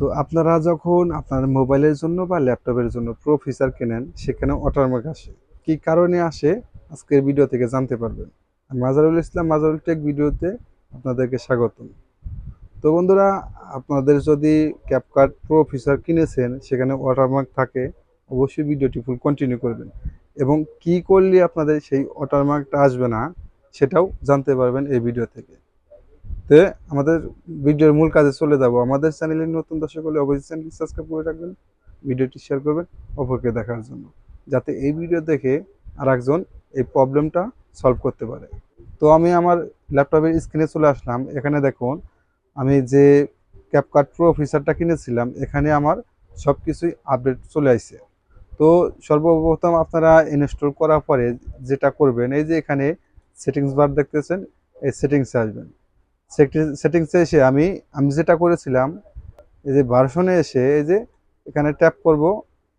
তো আপনারা যখন আপনার মোবাইলের জন্য বা ল্যাপটপের জন্য প্রো ফিচার কেনেন, সেখানে ওয়াটারমার্ক আসে। কী কারণে আসে? আজকের ভিডিও থেকে জানতে পারবেন। মাজারুল ইসলাম মাজারুল টেক ভিডিওতে আপনাদেরকে স্বাগতম। তো বন্ধুরা, আপনাদের যদি ক্যাপকার্ট প্রো ফিচার কিনেছেন, সেখানে ওয়াটারমার্ক থাকে, অবশ্যই ভিডিওটি ফুল কন্টিনিউ করবেন। এবং কি করলে আপনাদের সেই ওয়াটারমার্কটা আসবে না, সেটাও জানতে পারবেন এই ভিডিও থেকে। তো আমাদের ভিডিওর মূল কাজে চলে যাব। আমাদের চ্যানেলে নতুন দর্শক হলে অবশ্যই চ্যানেলটি সাবস্ক্রাইব করে রাখবেন, ভিডিওটি শেয়ার করবেন, অপরকে দেখার জন্য, যাতে এই ভিডিও দেখে আর একজন এই প্রবলেমটা সলভ করতে পারে। তো আমি আমার ল্যাপটপের স্ক্রিনে চলে আসলাম। এখানে দেখুন, আমি যে ক্যাপকাট প্রো ফিচারটা কিনেছিলাম, এখানে আমার সব কিছুই আপডেট চলে আসছে। তো সর্বপ্রথম আপনারা ইনস্টল করার পরে যেটা করবেন, এই যে এখানে সেটিংস বার দেখতেছেন, এই সেটিংসে আসবেন। সেটিংসে এসে আমি আমি যেটা করেছিলাম, এই যে ভার্সনে এসে, এই যে এখানে ট্যাপ করব,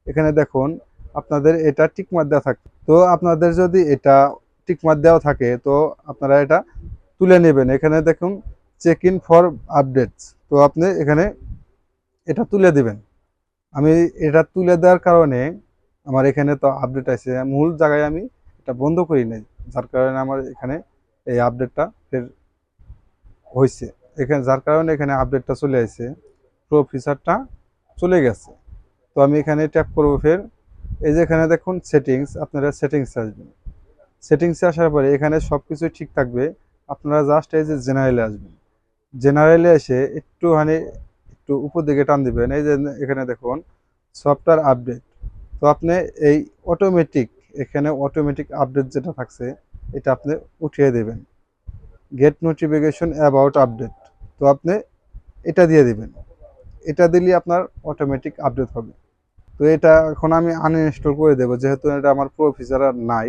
এখানে দেখুন, আপনাদের এটা টিকমার দেওয়া থাকে, তো আপনাদের যদি এটা টিকমার দেওয়া থাকে, তো আপনারা এটা তুলে নেবেন। এখানে দেখুন চেক ইন ফর আপডেটস তো আপনি এখানে এটা তুলে দিবেন। আমি এটা তুলে দেওয়ার কারণে আমার এখানে তো আপডেট আছে মূল জায়গায় আমি এটা বন্ধ করি নাই, যার কারণে আমার এখানে এই আপডেটটা ফের হয়েছে এখানে যার কারণে এখানে আপডেটটা চলে আসছে প্রো ফিচারটা চলে গেছে। তো আমি এখানে ট্যাপ করব ফের। এই যে এখানে দেখুন সেটিংস আপনারা সেটিংসে আসবেন। সেটিংসে আসার পরে এখানে সব কিছু ঠিক থাকবে। আপনারা জাস্ট এই যে জেনারেলে আসবেন। জেনারেলে এসে একটুখানি একটু উপর দিকে টান দিবেন। এই যে এখানে দেখুন সফটওয়্যার আপডেট তো আপনি এই অটোমেটিক এখানে অটোমেটিক আপডেট যেটা থাকছে, এটা আপনি উঠিয়ে দেবেন। গেট নোটিফিকেশন অ্যাবাউট আপডেট তো আপনি এটা দিয়ে দিবেন। এটা দিলে আপনার অটোমেটিক আপডেট হবে। তো এটা এখন আমি আনইনস্টল করে দেবো, যেহেতু এটা আমার প্রো ফিচার আর নাই।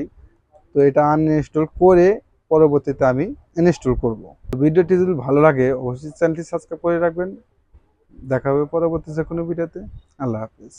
তো এটা আনইনস্টল করে পরবর্তীতে আমি ইনস্টল করব। ভিডিওটি যদি ভালো লাগে, অবশ্যই চ্যানেলটি সাবস্ক্রাইব করে রাখবেন। দেখা হবে পরবর্তী যে কোনো ভিডিওতে। আল্লাহ হাফিজ।